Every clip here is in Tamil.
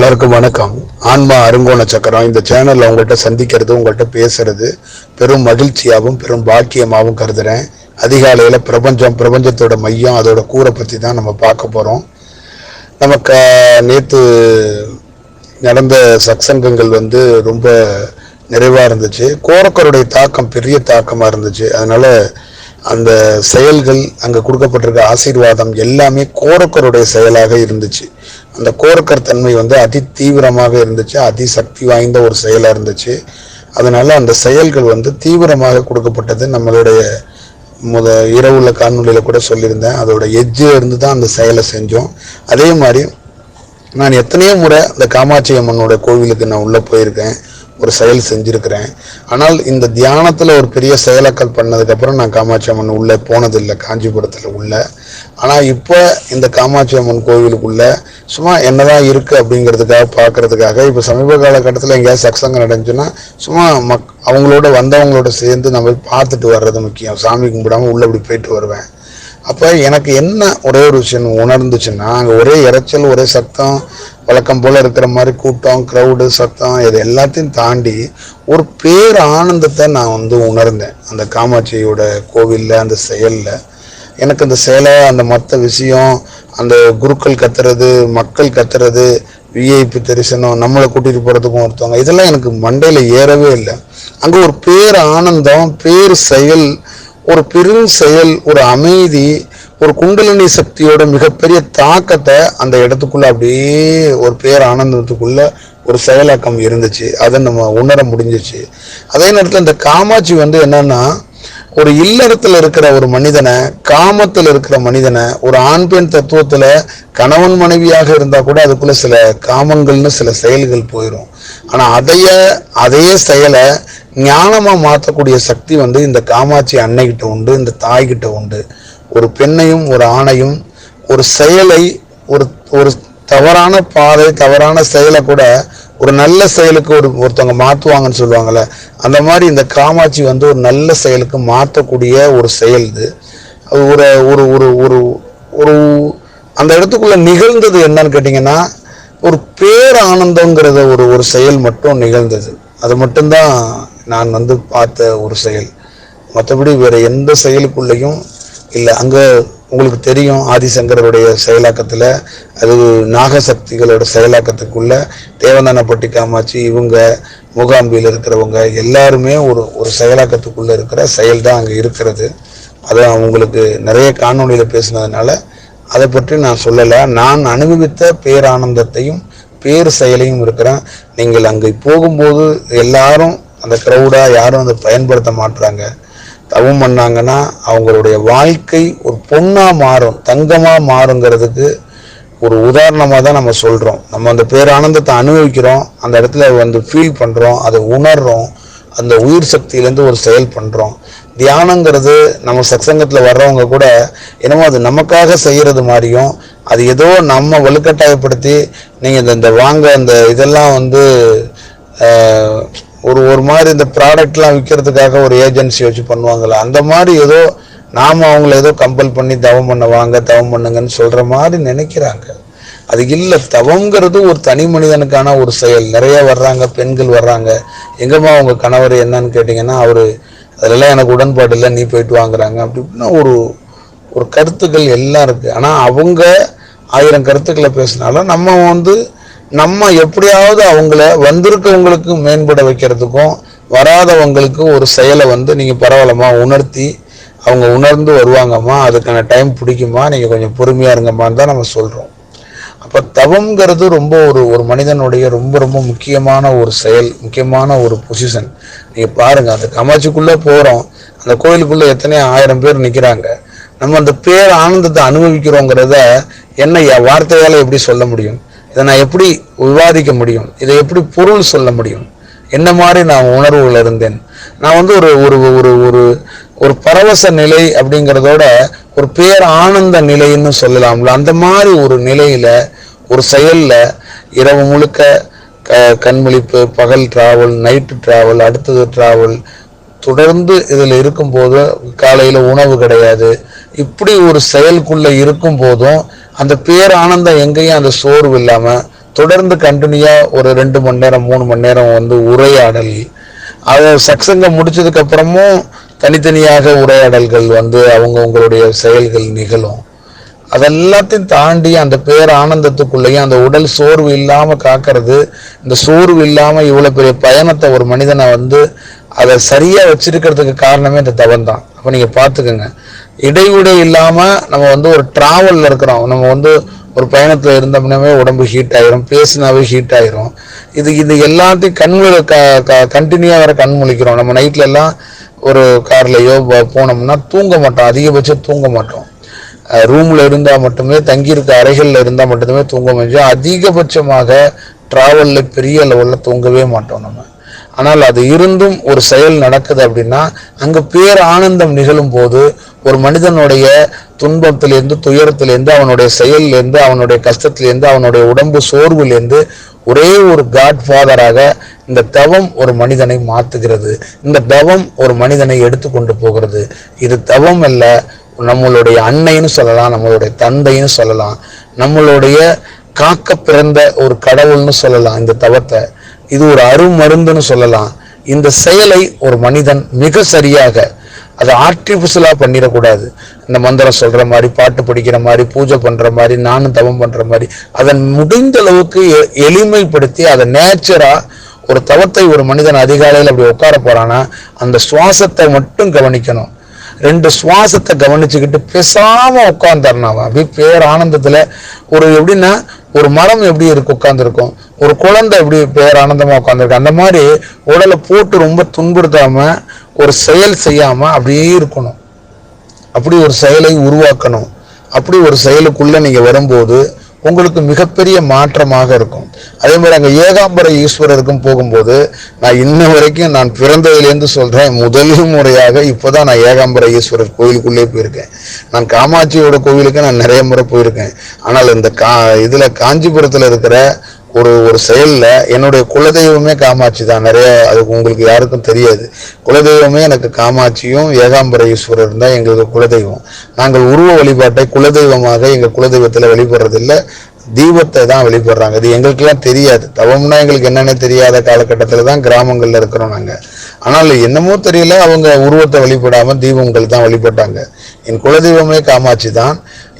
எல்லாருக்கும் வணக்கம். ஆன்மா அருங்கோண சக்கரம் இந்த சேனல்ல உங்கள்கிட்ட சந்திக்கிறது உங்கள்கிட்ட பேசுறது பெரும் மகிழ்ச்சியாகவும் பெரும் பாக்கியமாகவும் கருதுறேன். அதிகாலையில பிரபஞ்சம் பிரபஞ்சத்தோட மையம் அதோட கூரை பத்தி தான் நம்ம பார்க்க போறோம். நமக்கு நேற்று நடந்த சக்சங்கங்கள் வந்து ரொம்ப நிறைவா இருந்துச்சு. கோரக்கருடைய தாக்கம் பெரிய தாக்கமா இருந்துச்சு. அதனால அந்த செயல்கள் அங்கே கொடுக்கப்பட்டிருக்க ஆசீர்வாதம் எல்லாமே கோரக்கருடைய செயலாக இருந்துச்சு. அந்த கோரக்கர் தன்மை வந்து அதி தீவிரமாக இருந்துச்சு அதி சக்தி வாய்ந்த ஒரு செயலாக இருந்துச்சு. அதனால அந்த செயல்கள் வந்து தீவிரமாக கொடுக்கப்பட்டது நம்மளுடைய முத இரவுள்ள காணொலியில் கூட சொல்லியிருந்தேன். அதோட எஜ்ஜில் இருந்து தான் அந்த செயலை செஞ்சோம். அதே மாதிரி நான் எத்தனையோ முறை அந்த காமாட்சி அம்மனோட கோவிலுக்கு நான் உள்ளே போயிருக்கேன். ஒரு செயல் செஞ்சுருக்கிறேன். ஆனால் இந்த தியானத்தில் ஒரு பெரிய செயலாக்கல் பண்ணதுக்கப்புறம் நான் காமாட்சி அம்மன் உள்ளே போனதில்லை காஞ்சிபுரத்தில் உள்ள. ஆனால் இப்போ இந்த காமாட்சி அம்மன் கோவிலுக்குள்ள சும்மா என்னதான் இருக்குது அப்படிங்கிறதுக்காக பார்க்கறதுக்காக இப்போ சமீப காலகட்டத்தில் எங்கேயாவது சக்சங்கம் நடந்துச்சுன்னா சும்மா மக் அவங்களோட வந்தவங்களோட சேர்ந்து நம்ம போய் பார்த்துட்டு வர்றது முக்கியம். சாமி கும்பிடாம உள்ளே இப்படி போயிட்டு வருவேன். அப்போ எனக்கு என்ன ஒரே ஒரு விஷயம் உணர்ந்துச்சுன்னா அங்கே ஒரே இரைச்சல் ஒரே சத்தம் வழக்கம் போல் இருக்கிற மாதிரி கூட்டம் க்ரௌடு சத்தம் இது எல்லாத்தையும் தாண்டி ஒரு பேர் ஆனந்தத்தை நான் வந்து உணர்ந்தேன். அந்த காமாட்சியோட கோவிலில் அந்த செயலில். எனக்கு அந்த சேலை அந்த மற்ற விஷயம் அந்த குருக்கள் கத்துறது மக்கள் கத்துறது விஐபி தரிசனம் நம்மளை கூட்டிகிட்டு போகிறதுக்கும் ஒருத்தவங்க இதெல்லாம் எனக்கு மண்டையில் ஏறவே இல்லை. அங்கே ஒரு பேர் ஆனந்தம் பேர் செயல் ஒரு பெரும் செயல் ஒரு அமைதி ஒரு குண்டலினி சக்தியோட மிகப்பெரிய தாக்கத்தை அந்த இடத்துக்குள்ள அப்படியே ஒரு பேர் ஆனந்தத்துக்குள்ள ஒரு செயலாக்கம் இருந்துச்சு. அதை நம்ம உணர முடிஞ்சிச்சு. அதே நேரத்தில் இந்த காமாட்சி வந்து என்னன்னா ஒரு இல்லறத்தில் இருக்கிற ஒரு மனிதனை காமத்தில் இருக்கிற மனிதனை ஒரு ஆண் பெண் தத்துவத்தில் கணவன் மனைவியாக இருந்தால் கூட அதுக்குள்ளே சில காமங்கள்னு சில செயல்கள் போயிடும் ஆனால் அதைய அதே செயலை ஞானமாக மாற்றக்கூடிய சக்தி வந்து இந்த காமாட்சி அன்னைகிட்ட உண்டு இந்த தாய்கிட்ட உண்டு. ஒரு பெண்ணையும் ஒரு ஆணையும் ஒரு செயலை ஒரு ஒரு தவறான பாதை தவறான செயலை கூட ஒரு நல்ல செயலுக்கு ஒரு ஒருத்தவங்க மாற்றுவாங்கன்னு சொல்லுவாங்கள்ல அந்த மாதிரி இந்த காமாட்சி வந்து ஒரு நல்ல செயலுக்கு மாற்றக்கூடிய ஒரு செயல் இது. ஒரு ஒரு ஒரு ஒரு ஒரு அந்த இடத்துக்குள்ளே நிகழ்ந்தது என்னன்னு கேட்டிங்கன்னா ஒரு பேரானந்தங்கிறத ஒரு ஒரு செயல் மட்டும் நிகழ்ந்தது. அது மட்டும்தான் நான் வந்து பார்த்த ஒரு செயல். மற்றபடி வேற எந்த செயலுக்குள்ளேயும் இல்லை. அங்கே உங்களுக்கு தெரியும் ஆதிசங்கருடைய செயலாக்கத்தில் அது நாகசக்திகளோட செயலாக்கத்துக்குள்ள தேவந்தானப்பட்டி காமாட்சி இவங்க மூகாம்பியில் இருக்கிறவங்க எல்லாருமே ஒரு ஒரு செயலாக்கத்துக்குள்ளே இருக்கிற செயல் தான் அங்கே இருக்கிறது. அது உங்களுக்கு நிறைய காணொலியில் பேசுனதுனால அதை பற்றி நான் சொல்லலை. நான் அனுபவித்த பேரானந்தத்தையும் பேர் செயலையும் இருக்கிறேன். நீங்கள் அங்கே போகும்போது எல்லாரும் அந்த க்ரௌடாக யாரும் அதை பயன்படுத்த மாட்டுறாங்க தவம் பண்ணாங்கன்னா அவங்களுடைய வாழ்க்கை ஒரு பொண்ணாக மாறும் தங்கமாக மாறுங்கிறதுக்கு ஒரு உதாரணமாக தான் நம்ம சொல்கிறோம் நம்ம அந்த பேரானந்தத்தை அனுபவிக்கிறோம் அந்த இடத்துல வந்து ஃபீல் பண்ணுறோம் அதை உணர்கிறோம் அந்த உயிர் சக்தியிலேருந்து ஒரு செயல் பண்ணுறோம் தியானங்கிறது நம்ம சத்சங்கத்தில் வர்றவங்க கூட என்னமோ அது நமக்காக செய்கிறது மாதிரியும் அது ஏதோ நம்ம வலுக்கட்டாயப்படுத்தி நீங்கள் இந்த இந்த வாங்க இந்த இதெல்லாம் வந்து ஒரு ஒரு மாதிரி இந்த ப்ராடக்ட்லாம் விற்கிறதுக்காக ஒரு ஏஜென்சி வச்சு பண்ணுவாங்கல்ல அந்த மாதிரி ஏதோ நாம் அவங்கள ஏதோ கம்பல் பண்ணி தவம் பண்ண வாங்க தவம் பண்ணுங்கன்னு சொல்கிற மாதிரி நினைக்கிறாங்க. அது இல்லை தவங்கிறது ஒரு தனி மனிதனுக்கான ஒரு செயல். நிறைய வர்றாங்க பெண்கள் வர்றாங்க. எங்கம்மா அவங்க கணவர் என்னன்னு கேட்டிங்கன்னா அவர் அதிலெல்லாம் எனக்கு உடன்பாடு இல்லை நீ போயிட்டு வாங்குறாங்க. அப்படி இப்படின்னா ஒரு ஒரு கருத்துக்கள் எல்லாம் இருக்குது ஆனால் அவங்க ஆயிரம் கருத்துக்களை பேசினாலும் நம்ம வந்து நம்ம எப்படியாவது அவங்கள வந்திருக்கவங்களுக்கு மேம்பட வைக்கிறதுக்கும் வராதவங்களுக்கு ஒரு செயலை வந்து நீங்கள் பரவாயில்லம்மா உணர்த்தி அவங்க உணர்ந்து வருவாங்கம்மா அதுக்கான டைம் பிடிக்குமா நீங்கள் கொஞ்சம் பொறுமையாக இருங்கம்மான்னு தான் நம்ம சொல்கிறோம் அப்போ தவங்கிறது ரொம்ப ஒரு ஒரு மனிதனுடைய ரொம்ப ரொம்ப முக்கியமான ஒரு செயல் முக்கியமான ஒரு பொசிஷன் நீங்கள் பாருங்கள் அந்த கமாச்சிக்குள்ளே போகிறோம் அந்த கோயிலுக்குள்ளே எத்தனை ஆயிரம் பேர் நிற்கிறாங்க நம்ம அந்த பேர் ஆனந்தத்தை அனுபவிக்கிறோங்கிறத என்ன வார்த்தையால் எப்படி சொல்ல முடியும்? இதை நான் எப்படி விவாதிக்க முடியும்? இதை எப்படி பொருள் சொல்ல முடியும்? என்ன மாதிரி நான் உணர்வுகள் இருந்தேன்? நான் வந்து ஒரு ஒரு ஒரு ஒரு ஒரு பரவச நிலை அப்படிங்கிறதோட ஒரு பேர் ஆனந்த நிலைன்னு சொல்லலாம்ல. அந்த மாதிரி ஒரு நிலையில் ஒரு செயலில் இரவு முழுக்க க கண்முழிப்பு பகல் டிராவல் நைட்டு டிராவல் அடுத்தது டிராவல் தொடர்ந்து இதில் இருக்கும்போது காலையில் உணவு கிடையாது. இப்படி ஒரு செயலுக்குள்ளே இருக்கும் போதும் அந்த பேர் ஆனந்தம் எங்கேயும் அந்த சோர்வு இல்லாமல் தொடர்ந்து கண்டினியூவாக ஒரு ரெண்டு மணி நேரம் மூணு மணி நேரம் வந்து உரையாடல். அதை சக்சங்கம் முடிச்சதுக்கப்புறமும் தனித்தனியாக உரையாடல்கள் வந்து அவங்க உங்களுடைய செயல்கள் நிகழும். அதெல்லாத்தையும் தாண்டி அந்த பேர் ஆனந்தத்துக்குள்ளேயும் அந்த உடல் சோர்வு இல்லாமல் காக்கிறது இந்த சோர்வு இல்லாமல் இவ்வளோ பெரிய பயணத்தை ஒரு மனிதனை வந்து அதை சரியாக வச்சிருக்கிறதுக்கு காரணமே இந்த தவம் தான். அப்போ நீங்கள் பார்த்துக்கோங்க இடைவிடை இல்லாமல் நம்ம வந்து ஒரு ட்ராவலில் இருக்கிறோம். நம்ம வந்து ஒரு பயணத்தில் இருந்தோம்னாவே உடம்பு ஹீட் ஆயிரும். பேசினாவே ஹீட் ஆயிரும். இது இது எல்லாத்தையும் கண்கள் கண்டினியூவாக வர கண் முழிக்கிறோம். நம்ம நைட்ல எல்லாம் ஒரு கார்லையோ போனோம்னா தூங்க மாட்டோம். அதிகபட்சம் தூங்க மாட்டோம். ரூமில் இருந்தால் மட்டுமே தங்கியிருக்க அறைகளில் இருந்தால் மட்டுமே தூங்க முடிஞ்சோம் அதிகபட்சமாக ட்ராவலில் பெரிய லெவலில் தூங்கவே மாட்டோம் நம்ம. ஆனால் அது இருந்தும் ஒரு செயல் நடக்குது அப்படின்னா அங்கே பேர் ஆனந்தம் நிகழும் போது ஒரு மனிதனுடைய துன்பத்திலிருந்து துயரத்திலிருந்து அவனுடைய செயலிலிருந்து அவனுடைய கஷ்டத்திலிருந்து அவனுடைய உடம்பு சோர்வுலேருந்து ஒரே ஒரு காட் ஃபாதராக இந்த தவம் ஒரு மனிதனை மாற்றுகிறது இந்த தவம் ஒரு மனிதனை எடுத்துக்கொண்டு போகிறது. இது தவம் அல்ல நம்மளுடைய அன்னைன்னு சொல்லலாம் நம்மளுடைய தந்தைன்னு சொல்லலாம் நம்மளுடைய காக்க பிறந்த ஒரு கடவுள்னு சொல்லலாம் இந்த தவத்தை. இது ஒரு அருமருந்துன்னு சொல்லலாம். இந்த செயலை ஒரு மனிதன் மிக சரியாக அதை ஆர்டிஃபிஷியலாக பண்ணிடக்கூடாது. இந்த மந்திரம் சொல்கிற மாதிரி பாட்டு படிக்கிற மாதிரி பூஜை பண்ணுற மாதிரி நானும் தவம் பண்ணுற மாதிரி அதன் முடிந்த அளவுக்கு எ- எளிமைப்படுத்தி அதை நேச்சராக ஒரு தவத்தை ஒரு மனிதன் அதிகாலையில் அப்படி உட்கார போகிறான்னா அந்த சுவாசத்தை மட்டும் கவனிக்கணும். ரெண்டு சுவாசத்தை கவனிச்சுக்கிட்டு பேசாம உட்காந்துறணும் அவன் அப்படியே பேர் ஆனந்தத்துல ஒரு எப்படின்னா ஒரு மரம் எப்படி இருக்கு உட்காந்துருக்கும் ஒரு குழந்தை எப்படி பேர் ஆனந்தமா உட்காந்துருக்கு அந்த மாதிரி உடலை போட்டு ரொம்ப துன்புறுத்தாம ஒரு செயல் செய்யாமல் அப்படியே இருக்கணும். அப்படி ஒரு செயலை உருவாக்கணும். அப்படி ஒரு செயலுக்குள்ளே நீங்கள் வரும்போது உங்களுக்கு மிகப்பெரிய மாற்றமாக இருக்கும். அதே மாதிரி அங்கே ஏகாம்பர ஈஸ்வரருக்கும் போகும்போது நான் இன்ன வரைக்கும் நான் பிறந்ததுலேருந்து சொல்கிறேன் முதல் முறையாக இப்போ தான் நான் ஏகாம்பர ஈஸ்வரர் கோயிலுக்குள்ளே போயிருக்கேன். நான் காமாட்சியோட கோவிலுக்கு நான் நிறைய முறை போயிருக்கேன். ஆனால் இந்த கா இதில் காஞ்சிபுரத்தில் இருக்கிற ஒரு ஒரு செயலில் என்னுடைய குலதெய்வமே காமாட்சி தான். நிறைய அது உங்களுக்கு யாருக்கும் தெரியாது. குலதெய்வமே எனக்கு காமாட்சியும் ஏகாம்பர ஈஸ்வரர் தான் எங்களுக்கு குலதெய்வம். நாங்கள் உருவ வழிபாட்டை குலதெய்வமாக எங்கள் குலதெய்வத்தில் வழிபடுறதில்ல தீபத்தை தான் வழிபடுறாங்க இது எங்களுக்கெல்லாம் தெரியாது. தவம்னா எங்களுக்கு என்னென்ன தெரியாத காலகட்டத்தில் தான் கிராமங்களில் இருக்கிறோம் நாங்கள் ஆனால் என்னமோ தெரியல அவங்க உருவத்தை வழிபடாமல் தீபங்கள் தான் வழிபட்டாங்க என் குலதெய்வமே காமாட்சி தான்.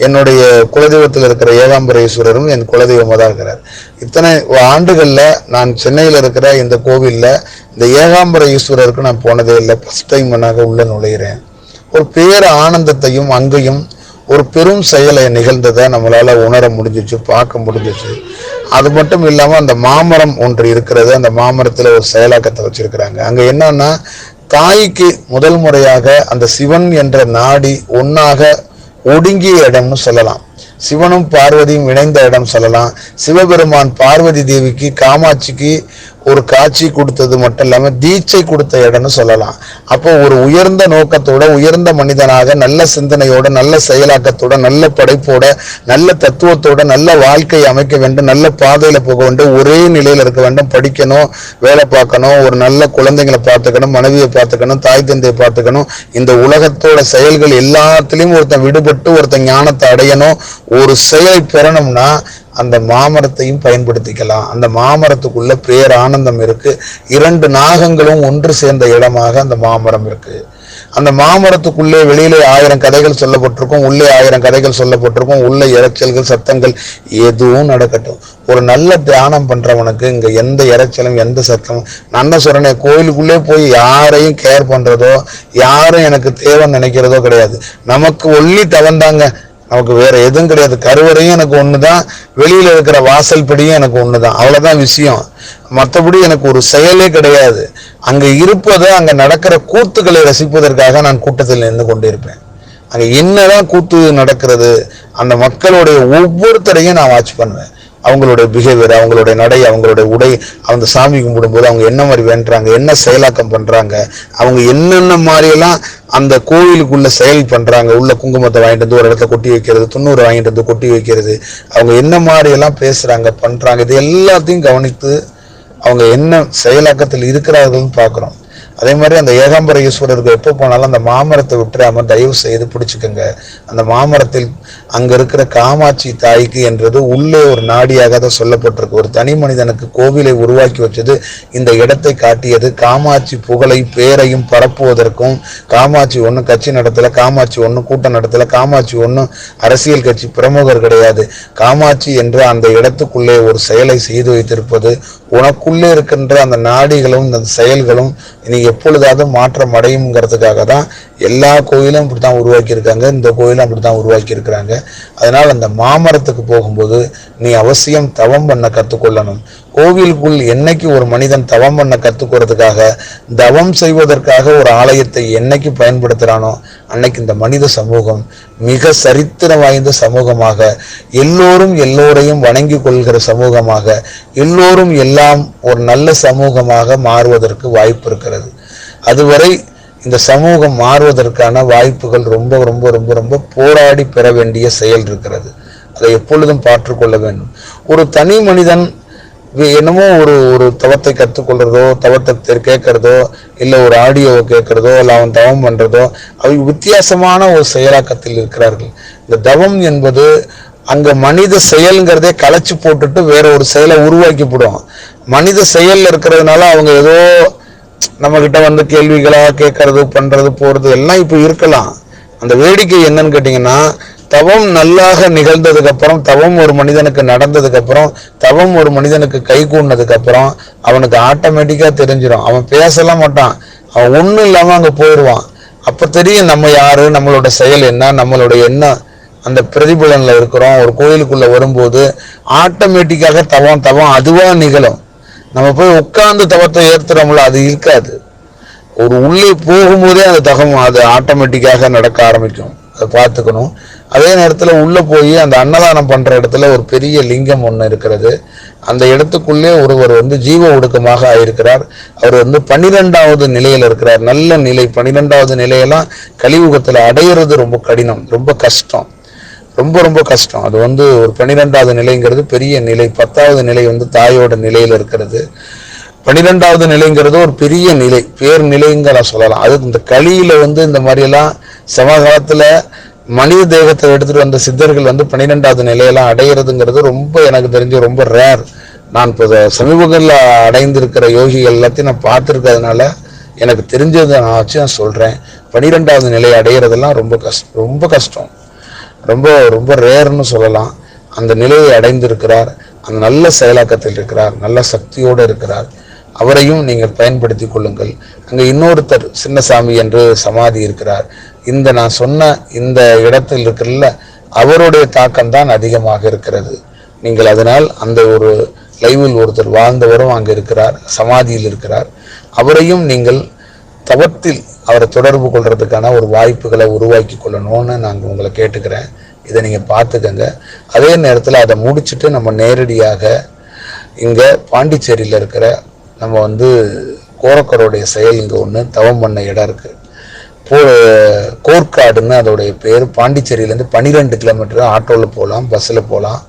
என்னுடைய குலதெய்வத்தில் இருக்கிற ஏகாம்பரேஸ்வரரும் என் குலதெய்வமாக தான் இருக்கிறார். இத்தனை ஆண்டுகளில் நான் சென்னையில் இருக்கிற இந்த கோவிலில் இந்த ஏகாம்பர ஈஸ்வரருக்கு நான் போனதே இல்லை. ஃபர்ஸ்ட் டைம் நான் உள்ள நுழையிறேன். ஒரு பேர ஆனந்தத்தையும் அங்கேயும் ஒரு பெரும் செயலை நிகழ்ந்ததை நம்மளால் உணர முடிஞ்சிச்சு பார்க்க முடிஞ்சிச்சு. அது மட்டும் இல்லாமல் அந்த மாமரம் ஒன்று இருக்கிறது. அந்த மாமரத்தில் ஒரு செயலாக்கத்தை வச்சிருக்கிறாங்க. அங்கே என்னன்னா தாய்க்கு முதல் முறையாக அந்த சிவன் என்ற நாடி ஒன்றாக ஒடுங்கிய இடம்னு சொல்லலாம். சிவனும் பார்வதியும் இணைந்த இடம் சொல்லலாம். சிவபெருமான் பார்வதி தேவிக்கு காமாட்சிக்கு ஒரு காட்சி கொடுத்தது மட்டும் இல்லாமல் தீட்சை கொடுத்த இடம்னு சொல்லலாம். அப்போ ஒரு உயர்ந்த நோக்கத்தோட உயர்ந்த மனிதனாக நல்ல சிந்தனையோட நல்ல செயலாக்கத்தோட நல்ல படைப்போட நல்ல தத்துவத்தோட நல்ல வாழ்க்கை அமைக்க வேண்டும் நல்ல பாதையில போக வேண்டும் ஒரே நிலையில இருக்க வேண்டும். படிக்கணும் வேலை பார்க்கணும் ஒரு நல்ல குழந்தைங்களை பார்த்துக்கணும் மனைவியை பார்த்துக்கணும் தாய் தந்தையை பார்த்துக்கணும். இந்த உலகத்தோட செயல்கள் எல்லாத்துலேயும் ஒருத்தன் விடுபட்டு ஒருத்தன் ஞானத்தை அடையணும். ஒரு செயலை பெறணும்னா அந்த மாமரத்தையும் பயன்படுத்திக்கலாம். அந்த மாமரத்துக்குள்ள பேர் ஆனந்தம் இருக்கு. இரண்டு நாகங்களும் ஒன்று சேர்ந்த இடமாக அந்த மாமரம் இருக்கு. அந்த மாமரத்துக்குள்ளே வெளியிலே ஆயிரம் கதைகள் சொல்லப்பட்டிருக்கும். உள்ளே ஆயிரம் கதைகள் சொல்லப்பட்டிருக்கும். உள்ள இறைச்சல்கள் சத்தங்கள் எதுவும் நடக்கட்டும். ஒரு நல்ல தியானம் பண்றவனுக்கு இங்க எந்த இறைச்சலும் எந்த சத்தமும். நான் என்ன கோயிலுக்குள்ளே போய் யாரையும் கேர் பண்றதோ யாரும் எனக்கு தேவை நினைக்கிறதோ கிடையாது. நமக்கு ஒல்லி தவந்தாங்க. நமக்கு வேற எதுவும் கிடையாது. கருவறையும் எனக்கு ஒன்று தான் வெளியில் இருக்கிற வாசல் படியும் எனக்கு ஒன்று தான் அவ்வளோதான் விஷயம். மற்றபடி எனக்கு ஒரு செயலே கிடையாது. அங்கே இருப்பது அங்கே நடக்கிற கூத்துக்களை ரசிப்பதற்காக நான் கூட்டத்தில் நின்று கொண்டிருப்பேன். அங்கே என்னதான் கூத்து நடக்கிறது அந்த மக்களுடைய ஒவ்வொருத்தரையும் நான் வாட்ச் பண்ணுவேன். அவங்களுடைய பிஹேவியர் அவங்களுடைய நடை அவங்களுடைய உடை அந்த சாமி கும்பிடும்போது அவங்க என்ன மாதிரி வேண்டுறாங்க என்ன செயலாக்கம் பண்ணுறாங்க அவங்க என்னென்ன மாதிரியெல்லாம் அந்த கோவிலுக்குள்ளே செயல் பண்ணுறாங்க உள்ள குங்குமத்தை வாங்கிட்டு வந்து ஒரு இடத்துல கொட்டி வைக்கிறது துண்ணூறு வாங்கிட்டு வந்து கொட்டி வைக்கிறது அவங்க என்ன மாதிரியெல்லாம் பேசுகிறாங்க பண்ணுறாங்க இது எல்லாத்தையும் கவனித்து அவங்க என்ன செயலாக்கத்தில் இருக்கிறார்கள்னு பார்க்குறோம். அதே மாதிரி அந்த ஏகாம்பர ஈஸ்வரருக்கு எப்போ போனாலும் அந்த மாமரத்தை விட்டுறாம தயவு செய்து பிடிச்சிக்கோங்க. அந்த மாமரத்தில் அங்கே இருக்கிற காமாட்சி தாய்க்கு என்றது உள்ளே ஒரு நாடியாக தான் சொல்லப்பட்டிருக்கு. ஒரு தனி மனிதனுக்கு கோவிலை உருவாக்கி வச்சது இந்த இடத்தை காட்டியது. காமாட்சி புகழை பேரையும் பரப்புவதற்கும் காமாட்சி ஒன்று கட்சி நடத்தல காமாட்சி ஒன்று கூட்டம் நடத்தல காமாட்சி ஒன்றும் அரசியல் கட்சி பிரமுகர் கிடையாது. காமாட்சி என்று அந்த இடத்துக்குள்ளே ஒரு செயலை செய்து வைத்திருப்பது உனக்குள்ளே இருக்கின்ற அந்த நாடிகளும் அந்த செயல்களும் நீ எப்பொழுதாவது மாற்றம் அடையுங்கிறதுக்காக தான் எல்லா கோயிலும் இப்படி தான் உருவாக்கியிருக்காங்க. இந்த கோயிலும் அப்படி தான் உருவாக்கியிருக்கிறாங்க. அதனால் அந்த மாமரத்துக்கு போகும்போது நீ அவசியம் தவம் பண்ண கற்றுக்கொள்ளணும். கோவிலுக்குள் என்னைக்கு ஒரு மனிதன் தவம் பண்ண கற்றுக்கிறதுக்காக தவம் செய்வதற்காக ஒரு ஆலயத்தை என்னைக்கு பயன்படுத்துகிறானோ அன்னைக்கு இந்த மனித சமூகம் மிக சரித்திரம் வாய்ந்த சமூகமாக எல்லோரும் எல்லோரையும் வணங்கி கொள்கிற சமூகமாக எல்லோரும் எல்லாம் ஒரு நல்ல சமூகமாக மாறுவதற்கு வாய்ப்பு இருக்கிறது. அதுவரை இந்த சமூகம் மாறுவதற்கான வாய்ப்புகள் ரொம்ப ரொம்ப ரொம்ப ரொம்ப போராடி பெற வேண்டிய செயல் இருக்கிறது. அதை எப்பொழுதும் பாற்றுக்கொள்ள வேண்டும். ஒரு தனி மனிதன் என்னமோ ஒரு ஒரு தவத்தை கற்றுக்கொள்றதோ தவத்தை கேட்கறதோ இல்லை ஒரு ஆடியோவை கேட்கறதோ இல்லை அவன் தவம் பண்ணுறதோ அவை வித்தியாசமான ஒரு செயலாக்கத்தில் இருக்கிறார்கள். இந்த தவம் என்பது அங்கே மனித செயல்ங்கிறதே களைச்சி போட்டுட்டு வேற ஒரு செயலை உருவாக்கி மனித செயலில் இருக்கிறதுனால அவங்க ஏதோ நம்ம கிட்ட வந்து கேள்விகளா கேட்கறது பண்றது போறது எல்லாம் இப்ப இருக்கலாம். அந்த வேடிக்கை என்னன்னு கேட்டீங்கன்னா தவம் நல்லாக நிகழ்ந்ததுக்கு அப்புறம் தவம் ஒரு மனிதனுக்கு நடந்ததுக்கு அப்புறம் தவம் ஒரு மனிதனுக்கு கை கூடினதுக்கு அப்புறம் அவனுக்கு ஆட்டோமேட்டிக்கா தெரிஞ்சிடும் அவன் பேசலாம் மாட்டான். அவன் ஒண்ணும் இல்லாம அங்க போயிடுவான் அப்ப தெரியும் நம்ம யாரு நம்மளோட செயல் என்ன நம்மளோட என்ன அந்த பிரதிபலன்ல இருக்கிறோம். ஒரு கோயிலுக்குள்ள வரும்போது ஆட்டோமேட்டிக்காக தவம் தவம் அதுவா நிகழும். நம்ம போய் உட்கார்ந்து தவத்தை ஏற்றுறோம்ல அது இருக்காது. ஒரு உள்ளே போகும்போதே அந்த தகம் அது ஆட்டோமேட்டிக்காக நடக்க ஆரம்பிக்கும். அதை பார்த்துக்கணும். அதே நேரத்தில் உள்ளே போய் அந்த அன்னதானம் பண்ணுற இடத்துல ஒரு பெரிய லிங்கம் ஒன்று இருக்கிறது. அந்த இடத்துக்குள்ளே ஒருவர் வந்து ஜீவ ஒடுக்கமாக ஆயிருக்கிறார். அவர் வந்து பன்னிரெண்டாவது நிலையில் இருக்கிறார். நல்ல நிலை. பன்னிரெண்டாவது நிலையெல்லாம் கலியுகத்தில் அடையிறது ரொம்ப கடினம் ரொம்ப கஷ்டம். ரொம்ப ரொம்ப கஷ்டம். அது வந்து ஒரு பன்னிரெண்டாவது நிலைங்கிறது பெரிய நிலை. பத்தாவது நிலை வந்து தாயோட நிலையில் இருக்கிறது. பன்னிரெண்டாவது நிலைங்கிறது ஒரு பெரிய நிலை. பேர் நிலைங்கிற சொல்லலாம். அது இந்த களியில் வந்து இந்த மாதிரியெல்லாம் சமகாலத்துல மனித தேகத்தை எடுத்துகிட்டு வந்த சித்தர்கள் வந்து பன்னிரெண்டாவது நிலையெல்லாம் அடையிறதுங்கிறது ரொம்ப எனக்கு தெரிஞ்சு ரொம்ப ரேர் நான் இப்போ சமீபங்களில் அடைந்திருக்கிற யோகிகள் எல்லாத்தையும் நான் பார்த்துருக்கிறதுனால எனக்கு தெரிஞ்சதை நான் வச்சு நான் சொல்கிறேன் பன்னிரெண்டாவது நிலை அடையிறதெல்லாம் ரொம்ப கஷ்டம் ரொம்ப கஷ்டம். ரொம்ப ரொம்ப ரேர்னு சொல்லலாம். அந்த நிலையை அடைந்திருக்கிறார். அந்த நல்ல செயலாக்கத்தில் இருக்கிறார். நல்ல சக்தியோடு இருக்கிறார். அவரையும் நீங்கள் பயன்படுத்தி கொள்ளுங்கள். அங்கே இன்னொருத்தர் சின்னசாமி என்று சமாதி இருக்கிறார். இந்த நான் சொன்ன இந்த இடத்தில் இருக்கிறல்ல அவருடைய தாக்கம் தான் அதிகமாக இருக்கிறது. நீங்கள் அதனால் அந்த ஒரு லைவில் ஒருத்தர் வாழ்ந்தவரும் அங்கே இருக்கிறார். சமாதியில் இருக்கிறார். அவரையும் நீங்கள் தவத்தில் அவரை தொடர்பு கொள்றதுக்கான ஒரு வாய்ப்புகளை உருவாக்கி கொள்ளணும்னு நாங்கள் உங்களை கேட்டுக்கிறேன். இதை நீங்கள் பார்த்துக்கங்க. அதே நேரத்தில் அதை முடிச்சுட்டு நம்ம நேரடியாக இங்கே பாண்டிச்சேரியில் இருக்கிற நம்ம வந்து கோரக்கருடைய செயல் இங்கே ஒன்று தவம் பண்ண இடம் இருக்குது போ கோர்க்காடுன்னு அதோடைய பேர் பாண்டிச்சேரியிலேருந்து பன்னிரெண்டு கிலோமீட்டர் ஆட்டோவில் போகலாம் பஸ்ஸில் போகலாம்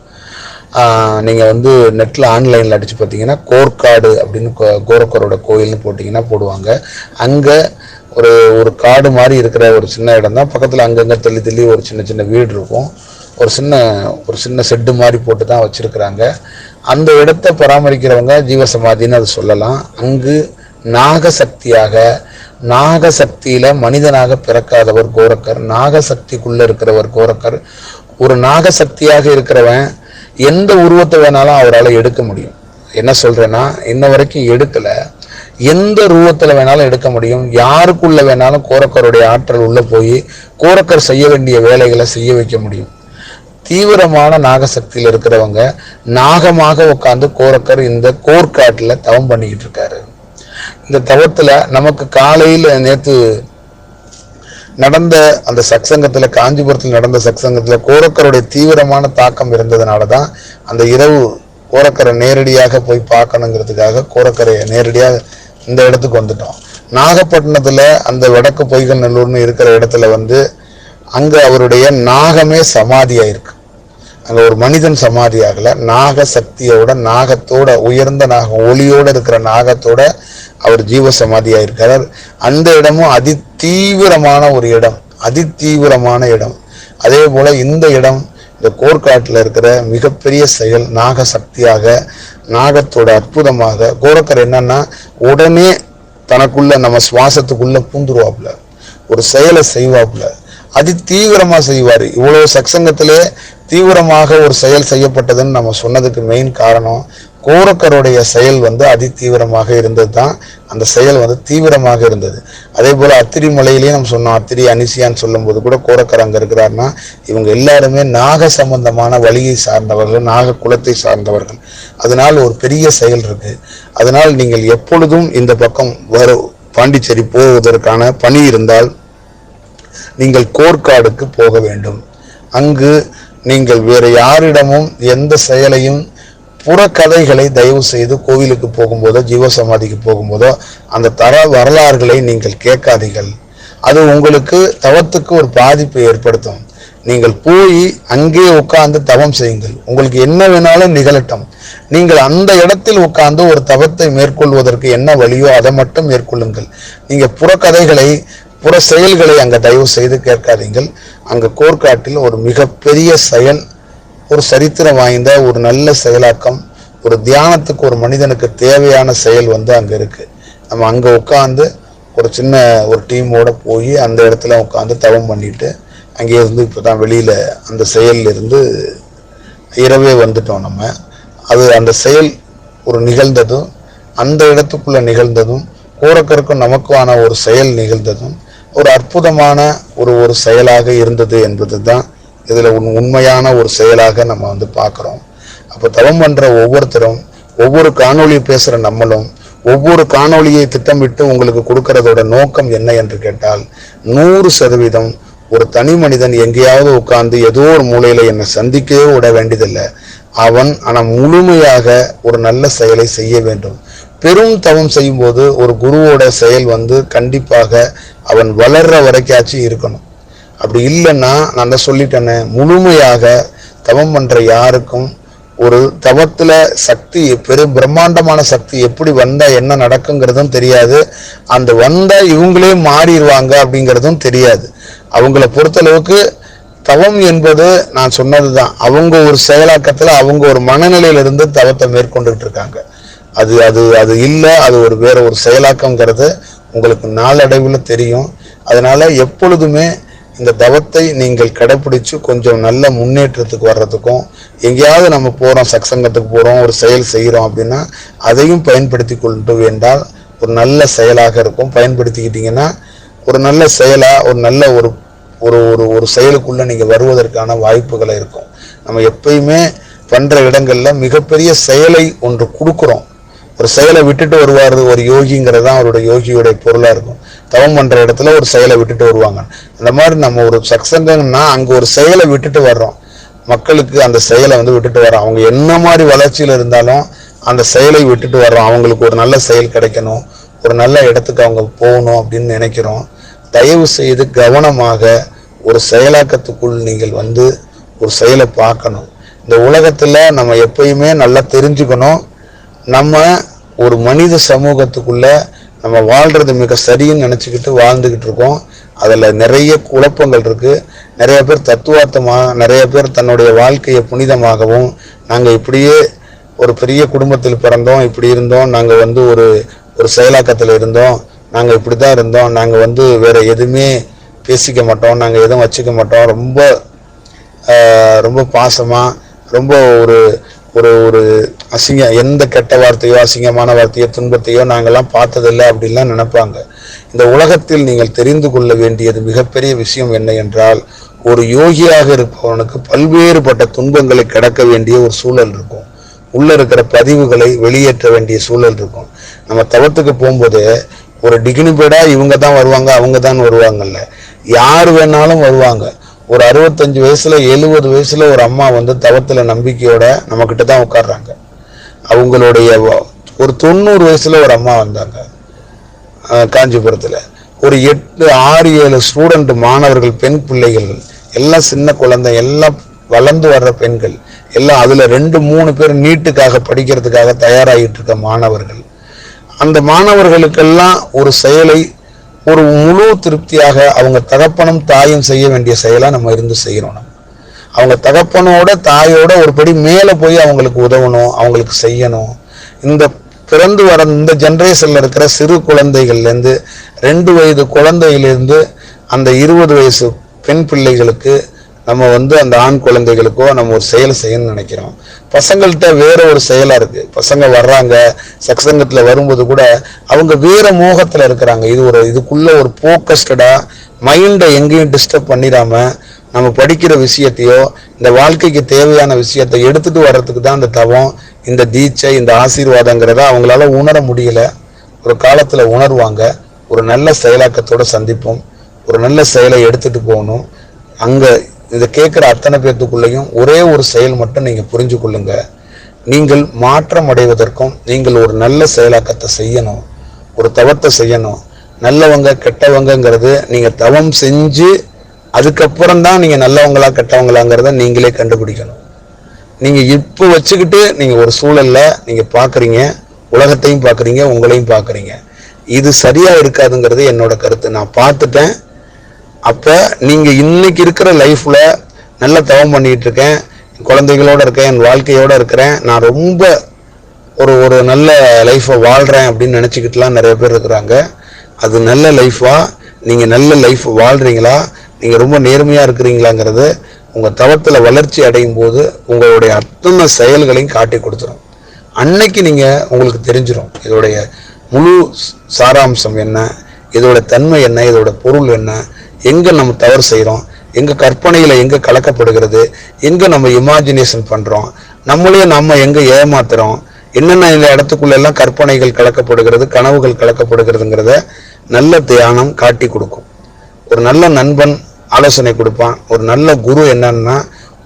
நீங்கள் வந்து நெட்டில் ஆன்லைனில் அடித்து பார்த்தீங்கன்னா கோர்க்காடு அப்படின்னு கோ- கோரக்கரோட கோயில்னு போட்டிங்கன்னா போடுவாங்க. அங்கே ஒரு ஒரு காடு மாதிரி இருக்கிற ஒரு சின்ன இடம் தான் பக்கத்தில் அங்கங்கே தள்ளி தள்ளி ஒரு சின்ன சின்ன வீடு இருக்கும். ஒரு சின்ன ஒரு சின்ன செட்டு மாதிரி போட்டு தான் வச்சுருக்குறாங்க. அந்த இடத்த பராமரிக்கிறவங்க ஜீவசமாதின்னு அது சொல்லலாம். அங்கு நாகசக்தியாக நாகசக்தியில் மனிதனாக பிறக்காதவர் கோரக்கர் நாகசக்திக்குள்ளே இருக்கிறவர் கோரக்கர். ஒரு நாகசக்தியாக இருக்கிறவன் எந்த உருவத்தை வேணாலும் அவரால் எடுக்க முடியும். என்ன சொல்கிறேன்னா இன்ன வரைக்கும் எடுக்கல. எந்த ரூபத்தில் வேணாலும் எடுக்க முடியும். யாருக்குள்ள வேணாலும் கோரக்கருடைய ஆற்றல் உள்ளே போய் கோரக்கர் செய்ய வேண்டிய வேலைகளை செய்ய வைக்க முடியும். தீவிரமான நாகசக்தியில் இருக்கிறவங்க நாகமாக உட்காந்து கோரக்கர் இந்த கோர்க்காட்டில் தவம் பண்ணிக்கிட்டு இருக்காரு. இந்த தவத்தில் நமக்கு காலையில் நேற்று நடந்த அந்த சத்சங்கத்தில் காஞ்சிபுரத்தில் நடந்த சத்சங்கத்தில் கோரக்கருடைய தீவிரமான தாக்கம் இருந்ததுனால தான் அந்த இரவு கோரக்கரை நேரடியாக போய் பார்க்கணுங்கிறதுக்காக கோரக்கரையை நேரடியாக இந்த இடத்துக்கு வந்துட்டோம். நாகப்பட்டினத்தில் அந்த வடக்கு பொய்கநல்லூர்னு இருக்கிற இடத்துல வந்து அங்கே அவருடைய நாகமே சமாதியாக இருக்குது அங்கே ஒரு மனிதன் சமாதி ஆகலை. நாக சக்தியோட நாகத்தோட உயர்ந்த நாகம் ஒளியோட இருக்கிற நாகத்தோட அவர் ஜீவ சமாதியாக ஆயிருக்கிறார் அந்த இடமும் அதி தீவிரமான ஒரு இடம். அதி தீவிரமான இடம். அதே போல் இந்த இடம் இந்த கோர்க்காட்டில் இருக்கிற மிகப்பெரிய செயல் நாக சக்தியாக நாகத்தோட அற்புதமாக கோரக்கர் என்னன்னா உடனே தனக்குள்ள நம்ம சுவாசத்துக்குள்ள பூந்துருவாப்புல. ஒரு செயலை செய்வாப்புல. அதி தீவிரமாக செய்வார். இவ்வளோ சக்சங்கத்திலே தீவிரமாக ஒரு செயல் செய்யப்பட்டதுன்னு நம்ம சொன்னதுக்கு மெயின் காரணம் கோரக்கருடைய செயல் வந்து அதி தீவிரமாக இருந்தது தான் அந்த செயல் வந்து தீவிரமாக இருந்தது. அதே போல் அத்திரி மலையிலேயே நம்ம சொன்னோம் அத்திரி அனிசியான்னு சொல்லும்போது கூட கோரக்கர் அங்கே இருக்கிறாருன்னா இவங்க எல்லாருமே நாக சம்பந்தமான வழியை சார்ந்தவர்கள் நாக குலத்தை சார்ந்தவர்கள். அதனால் ஒரு பெரிய செயல் இருக்கு. அதனால் நீங்கள் எப்பொழுதும் இந்த பக்கம் வர பாண்டிச்சேரி போவதற்கான பணி இருந்தால் நீங்கள் கோர்க்காடுக்கு போக வேண்டும். அங்கு நீங்கள் வேறு யாரிடமும் எந்த செயலையும் புறக்கதைகளை தயவு செய்து கோவிலுக்கு போகும்போதோ ஜீவசமாதிக்கு போகும்போதோ அந்த தர வரலாறுகளை நீங்கள் கேட்காதீர்கள். அது உங்களுக்கு தவத்துக்கு ஒரு பாதிப்பை ஏற்படுத்தும். நீங்கள் போய் அங்கே உட்கார்ந்து தவம் செய்யுங்கள். உங்களுக்கு என்ன வேணாலும் நிகழட்டும். நீங்கள் அந்த இடத்தில் உட்கார்ந்து ஒரு தவத்தை மேற்கொள்வதற்கு என்ன வழியோ அதை மட்டும் மேற்கொள்ளுங்கள். நீங்கள் புறக்கதைகளை புற செயல்களை அங்கே தயவு செய்து கேட்காதீங்கள். அங்கே கோர்க்காட்டில் ஒரு மிகப்பெரிய செயல் ஒரு சரித்திரம் வாய்ந்த ஒரு நல்ல செயலாக்கம் ஒரு தியானத்துக்கு ஒரு மனிதனுக்கு தேவையான செயல் வந்து அங்கே இருக்குது நம்ம அங்கே உட்காந்து ஒரு சின்ன ஒரு டீமோடு போய் அந்த இடத்துல உட்காந்து தவம் பண்ணிட்டு அங்கே இருந்து இப்போ தான் வெளியில் அந்த செயலிருந்து இரவே வந்துட்டோம் நம்ம. அது அந்த செயல் ஒரு நிகழ்ந்ததும் அந்த இடத்துக்குள்ளே நிகழ்ந்ததும் கூறக்கருக்கும் நமக்குமான ஒரு செயல் நிகழ்ந்ததும் ஒரு அற்புதமான ஒரு ஒரு செயலாக இருந்தது என்பது தான் இதில் உன் உண்மையான ஒரு செயலாக நம்ம வந்து பார்க்குறோம். அப்போ தவம் பண்ணுற ஒவ்வொருத்தரும் ஒவ்வொரு காணொளி பேசுகிற நம்மளும் ஒவ்வொரு காணொளியை திட்டமிட்டு உங்களுக்கு கொடுக்கறதோட நோக்கம் என்ன என்று கேட்டால் நூறு சதவீதம் ஒரு தனி மனிதன் எங்கேயாவது உட்கார்ந்து ஏதோ ஒரு மூலையில் என்னை சந்திக்கவே விட வேண்டியதில்லை. அவன் ஆனால் முழுமையாக ஒரு நல்ல செயலை செய்ய வேண்டும். பெரும் தவம் செய்யும்போது ஒரு குருவோட செயல் வந்து கண்டிப்பாக அவன் வளர்ற வரைக்காச்சும் இருக்கணும். அப்படி இல்லைன்னா நான் தான் சொல்லிட்டேனே முழுமையாக தவம் பண்ணுற யாருக்கும் ஒரு தவத்தில் சக்தி பெரும் பிரம்மாண்டமான சக்தி எப்படி வந்தால் என்ன நடக்குங்கிறதும் தெரியாது. அந்த வந்தால் இவங்களே மாறிடுவாங்க அப்படிங்கிறதும் தெரியாது. அவங்கள பொறுத்தளவுக்கு தவம் என்பது நான் சொன்னதுதான். அவங்க ஒரு செயலாக்கத்தில் அவங்க ஒரு மனநிலையிலிருந்து தவத்தை மேற்கொண்டுட்டு இருக்காங்க. அது அது அது இல்லை அது ஒரு வேற ஒரு செயலாக்கங்கிறது உங்களுக்கு நாளடைவில் தெரியும். அதனால் எப்பொழுதுமே இந்த தவத்தை நீங்கள் கடைப்பிடிச்சு கொஞ்சம் நல்ல முன்னேற்றத்துக்கு வர்றதுக்கும் எங்கேயாவது நம்ம போகிறோம் சக்சங்கத்துக்கு போகிறோம் ஒரு செயல் செய்கிறோம் அப்படின்னா அதையும் பயன்படுத்தி கொண்டு வேண்டால் ஒரு நல்ல செயலாக இருக்கும். பயன்படுத்திக்கிட்டிங்கன்னா ஒரு நல்ல செயலாக ஒரு நல்ல ஒரு ஒரு ஒரு ஒரு செயலுக்குள்ளே நீங்கள் வருவதற்கான வாய்ப்புகளை இருக்கும். நம்ம எப்பயுமே பண்ணுற இடங்களில் மிகப்பெரிய செயலை ஒன்று கொடுக்குறோம். ஒரு செயலை விட்டுட்டு வருவார் ஒரு யோகிங்கிறது தான் அவருடைய யோகியோடைய பொருளாக இருக்கும். தவம் பண்ணுற இடத்துல ஒரு செயலை விட்டுட்டு வருவாங்க. அந்த மாதிரி நம்ம ஒரு சக்சங்கம்னா அங்கே ஒரு செயலை விட்டுட்டு வர்றோம். மக்களுக்கு அந்த செயலை வந்து விட்டுட்டு வர்றோம். அவங்க என்ன மாதிரி வளர்ச்சியில் இருந்தாலும் அந்த செயலை விட்டுட்டு வர்றோம். அவங்களுக்கு ஒரு நல்ல செயல் கிடைக்கணும். ஒரு நல்ல இடத்துக்கு அவங்க போகணும் அப்படின்னு நினைக்கிறோம். தயவு செய்து கவனமாக ஒரு செயலாக்கத்துக்குள் நீங்கள் வந்து ஒரு செயலை பார்க்கணும். இந்த உலகத்தில் நம்ம எப்பயுமே நல்லா தெரிஞ்சுக்கணும். நம்ம ஒரு மனித சமூகத்துக்குள்ள நம்ம வாழ்றது மிக சரின்னு நினச்சிக்கிட்டு வாழ்ந்துக்கிட்டு இருக்கோம். அதில் நிறைய குழப்பங்கள் இருக்குது நிறைய பேர் தத்துவார்த்தமாக நிறைய பேர் தன்னுடைய வாழ்க்கையை புனிதமாகவும் நாங்கள் இப்படியே ஒரு பெரிய குடும்பத்தில் பிறந்தோம் இப்படி இருந்தோம் நாங்கள் வந்து ஒரு ஒரு செயலாக்கத்தில் இருந்தோம் நாங்கள் இப்படி தான் இருந்தோம் நாங்கள் வந்து வேறு எதுவுமே பேசிக்க மாட்டோம் நாங்கள் எதுவும் வச்சுக்க மாட்டோம். ரொம்ப ரொம்ப பாசமாக ரொம்ப ஒரு ஒரு ஒரு அசிங்க எந்த கெட்ட வார்த்தையோ அசிங்கமான வார்த்தையோ துன்பத்தையோ நாங்கள்லாம் பார்த்ததில்லை அப்படின்லாம் நினைப்பாங்க. இந்த உலகத்தில் நீங்கள் தெரிந்து கொள்ள வேண்டியது மிகப்பெரிய விஷயம் என்ன என்றால் ஒரு யோகியாக இருப்பவனுக்கு பல்வேறுபட்ட துன்பங்களை கடக்க வேண்டிய ஒரு சூழல் இருக்கும். உள்ள இருக்கிற பதிவுகளை வெளியேற்ற வேண்டிய சூழல் இருக்கும். நம்ம தவத்துக்கு போகும்போது ஒரு டிகினிபேடா இவங்க தான் வருவாங்க அவங்க தான் வருவாங்கல்ல. யார் வேணாலும் வருவாங்க. ஒரு அறுபத்தஞ்சு வயசில் எழுபது வயசில் ஒரு அம்மா வந்து தவத்தில் நம்பிக்கையோட நம்மக்கிட்ட தான் உட்கார்றாங்க. அவங்களுடைய ஒரு தொண்ணூறு வயசில் ஒரு அம்மா வந்தாங்க காஞ்சிபுரத்தில். ஒரு எட்டு ஆறு ஏழு ஸ்டூடெண்ட் மாணவர்கள் பெண் பிள்ளைகள் எல்லாம் சின்ன குழந்தை எல்லாம் வளர்ந்து வர்ற பெண்கள் எல்லாம் அதில் ரெண்டு மூணு பேர் நீட்டுக்காக படிக்கிறதுக்காக தயாராகிட்டு இருக்க மாணவர்கள். அந்த மாணவர்களுக்கெல்லாம் ஒரு செயலை ஒரு முழு திருப்தியாக அவங்க தகப்பனும் தாயும் செய்ய வேண்டிய செயலாக நம்ம இருந்து செய்யணும் நம்ம. அவங்க தகப்பனோட தாயோட ஒரு படி மேலே போய் அவங்களுக்கு உதவணும் அவங்களுக்கு செய்யணும். இந்த பிறந்து வர இந்த ஜென்ரேஷனில் இருக்கிற சிறு குழந்தைகள்லேருந்து ரெண்டு வயது குழந்தையிலேருந்து அந்த இருபது வயசு பெண் பிள்ளைகளுக்கு நம்ம வந்து அந்த ஆண் குழந்தைகளுக்கோ நம்ம ஒரு செயல் செய்யணும்னு நினைக்கிறோம். பசங்கள்கிட்ட வேற ஒரு செயலா இருக்கு. பசங்க வர்றாங்க சக்சங்கத்துல வரும்போது கூட அவங்க வேற மோகத்துல இருக்கிறாங்க. இது ஒரு இதுக்குள்ள ஒரு போக்கஸ்டடா மைண்டை எங்கேயும் டிஸ்டர்ப் பண்ணிடாம நம்ம படிக்கிற விஷயத்தையோ இந்த வாழ்க்கைக்கு தேவையான விஷயத்தை எடுத்துட்டு வர்றதுக்கு தான் இந்த தவம் இந்த தீட்சை இந்த ஆசீர்வாதங்கிறத அவங்களால உணர முடியல. ஒரு காலத்துல உணர்வாங்க. ஒரு நல்ல செயலாக்கத்தோட சந்திப்போம். ஒரு நல்ல செயலை எடுத்துட்டு போகணும். அங்கே இதை கேட்குற அத்தனை பேர்த்துக்குள்ளேயும் ஒரே ஒரு செயல் மட்டும் நீங்கள் புரிஞ்சு கொள்ளுங்க நீங்கள் மாற்றம் அடைவதற்கும் நீங்கள் ஒரு நல்ல செயலாக்கத்தை செய்யணும் ஒரு தவத்தை செய்யணும். நல்லவங்க கெட்டவங்கங்கிறது நீங்கள் தவம் செஞ்சு அதுக்கப்புறம் தான் நீங்கள் நல்லவங்களா கெட்டவங்களாங்கிறத நீங்களே கண்டுபிடிக்கணும். நீங்கள் இப்போ வச்சுக்கிட்டு நீங்கள் ஒரு சூழல்ல நீங்கள் பார்க்குறீங்க உலகத்தையும் பார்க்குறீங்க உங்களையும் பார்க்குறீங்க இது சரியாக இருக்காதுங்கிறது என்னோட கருத்து. நான் பார்த்துட்டேன். அப்போ நீங்கள் இன்னைக்கு இருக்கிற லைஃப்பில் நல்ல தவம் பண்ணிகிட்டு இருக்கேன். என் குழந்தைகளோட இருக்கேன் என் வாழ்க்கையோடு இருக்கிறேன். நான் ரொம்ப ஒரு ஒரு நல்ல லைஃப்பை வாழ்கிறேன் அப்படின்னு நினச்சிக்கிட்டுலாம் நிறைய பேர் இருக்கிறாங்க. அது நல்ல லைஃபா நீங்கள் நல்ல லைஃப் வாழ்கிறீங்களா நீங்கள் ரொம்ப நேர்மையாக இருக்கிறீங்களாங்கிறது உங்கள் தவத்தில் வளர்ச்சி அடையும் போது உங்களுடைய அத்தனை செயல்களையும் காட்டி கொடுத்துரும். அன்னைக்கு நீங்கள் உங்களுக்கு தெரிஞ்சிடும் இதோடைய முழு சாராம்சம் என்ன? இதோட தன்மை என்ன? இதோட பொருள் என்ன? எங்கே நம்ம தவறு செய்கிறோம் எங்கள் கற்பனையில் எங்கே கலக்கப்படுகிறது? எங்கே நம்ம இமேஜினேஷன் பண்ணுறோம் நம்மளே நம்ம எங்கே ஏமாத்துறோம்? என்னென்ன இந்த இடத்துக்குள்ளெல்லாம் கற்பனைகள் கலக்கப்படுகிறது கனவுகள் கலக்கப்படுகிறதுங்கிறத நல்ல தியானம் காட்டி கொடுக்கும். ஒரு நல்ல நண்பன் ஆலோசனை கொடுப்பான். ஒரு நல்ல குரு என்னன்னா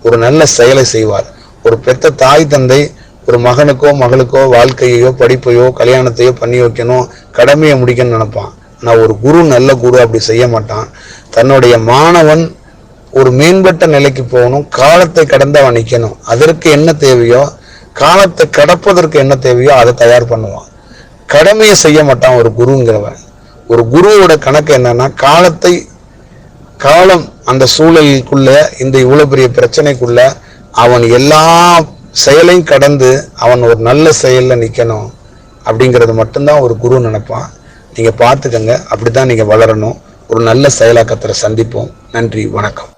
ஒரு நல்ல செயலை செய்வார். ஒரு பெத்த தாய் தந்தை ஒரு மகனுக்கோ மகளுக்கோ வாழ்க்கையையோ படிப்பையோ கல்யாணத்தையோ பண்ணி வைக்கணும் கடமையை முடிக்கணும்னு நினைப்பான். ஆனால் ஒரு குரு நல்ல குரு அப்படி செய்ய மாட்டான். தன்னுடைய மாணவன் ஒரு மேம்பட்ட நிலைக்கு போகணும் காலத்தை கடந்து அவன் நிற்கணும் அதற்கு என்ன தேவையோ காலத்தை கடப்பதற்கு என்ன தேவையோ அதை தயார் பண்ணுவான். கடமையை செய்ய மாட்டான் ஒரு குருங்கிறவன். ஒரு குருவோட கணக்கு என்னன்னா காலத்தை காலம் அந்த சூழலுக்குள்ள இந்த இவ்வளோ பெரிய பிரச்சனைக்குள்ள அவன் எல்லா செயலையும் கடந்து அவன் ஒரு நல்ல செயலில் நிற்கணும் அப்படிங்கிறது மட்டும்தான் ஒரு குரு நினைப்பான். நீங்கள் பார்த்துக்கங்க. அப்படிதான் நீங்கள் வளரணும். ஒரு நல்ல செயலாக்கத்தில் சந்திப்போம். நன்றி வணக்கம்.